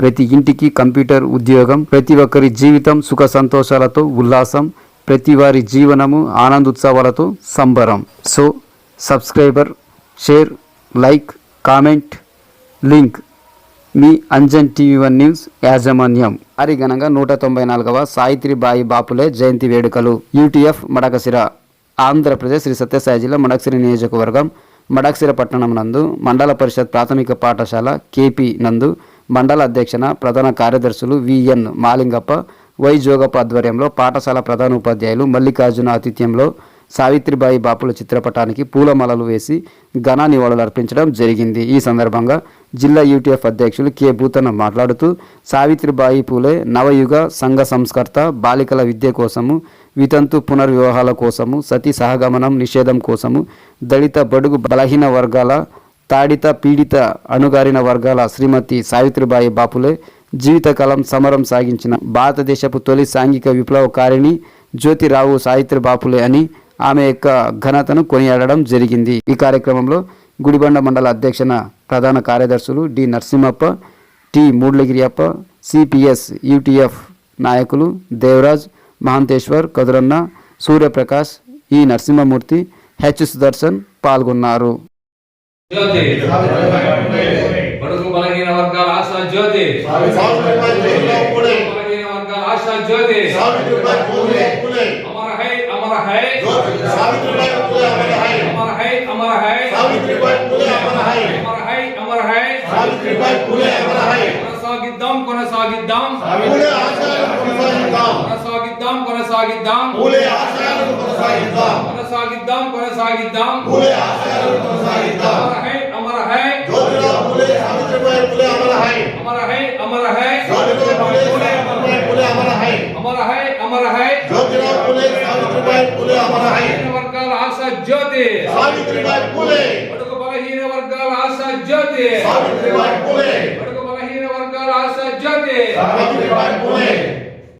ప్రతి ఇంటికి కంప్యూటర్ ఉద్యోగం ప్రతి ఒక్కరి జీవితం సుఖ సంతోషాలతో ఉల్లాసం ప్రతి వారి జీవనము ఆనందోత్సవాలతో సంబరం. So subscriber share like comment link. మీ అంజన్ టీవీ వన్ న్యూస్ యాజమాన్యం. ఘనంగా నూట తొంభై నాలుగవ సాయిత్రిబాయి బాపులే జయంతి వేడుకలు. యూటీఎఫ్ మడకసిర ఆంధ్రప్రదేశ్ శ్రీ సత్యసాయి జిల్లా మడకసిరి నియోజకవర్గం మడకసిర పట్టణం నందు మండల పరిషత్ ప్రాథమిక పాఠశాల కేపీ నందు మండల అధ్యక్షన ప్రధాన కార్యదర్శులు విఎన్ మాలింగప్ప వై. జోగప్ప ఆధ్వర్యంలో పాఠశాల ప్రధాన ఉపాధ్యాయులు మల్లికార్జున ఆతిథ్యంలో సావిత్రిబాయి బాపుల చిత్రపటానికి పూలమాలలు వేసి ఘన నివాళులు అర్పించడం జరిగింది. ఈ సందర్భంగా జిల్లా యూటీఎఫ్ అధ్యక్షులు కె. భూతన్న మాట్లాడుతూ సావిత్రిబాయి పూలే నవయుగ సంఘ సంస్కర్త బాలికల విద్య కోసము వితంతు పునర్వివాహాల కోసము సతీ సహగమనం నిషేధం కోసము దళిత బడుగు బలహీన వర్గాల తాడిత పీడిత అణుగారిన వర్గాల శ్రీమతి సావిత్రిబాయి బాపులే జీవితకాలం సమరం సాగించిన భారతదేశపు తొలి సాంఘిక విప్లవకారిణి జ్యోతిరావు సావిత్రి బాపులే అని ఆమె యొక్క ఘనతను కొనియాడడం జరిగింది. ఈ కార్యక్రమంలో గుడిబండ మండల అధ్యక్షన ప్రధాన కార్యదర్శులు D Narasimhappa T Moodlagiriyappa CPS UTF నాయకులు దేవరాజ్ మహంతేశ్వర్ కదురన్న సూర్యప్రకాష్ ఈ నరసింహమూర్తి హెచ్ సుదర్శన్ పాల్గొన్నారు. జ్యోతి బడుగు బలహీన వర్గాల ఆశా జ్యోతి బలహీన వర్గాల ఆశా జ్యోతి అమర హై అమర హై అమర హై అమర హై అమర హై అమర హై కొనసాగిద్దాం కొనసాగిద్దాం కొనసాగిద్దాం కొనసాగిద్దాం కొనసాగిద్దాం కొనసాగిద్దాం అమర హై అమర హై అమర హై బలహీన వర్గాల ఆశా జ్యోతి బడుగు బలహీన వర్గాల ఆశా జ్యోతి బడుగు బలహీన వర్గాల ఆశా జ్యోతి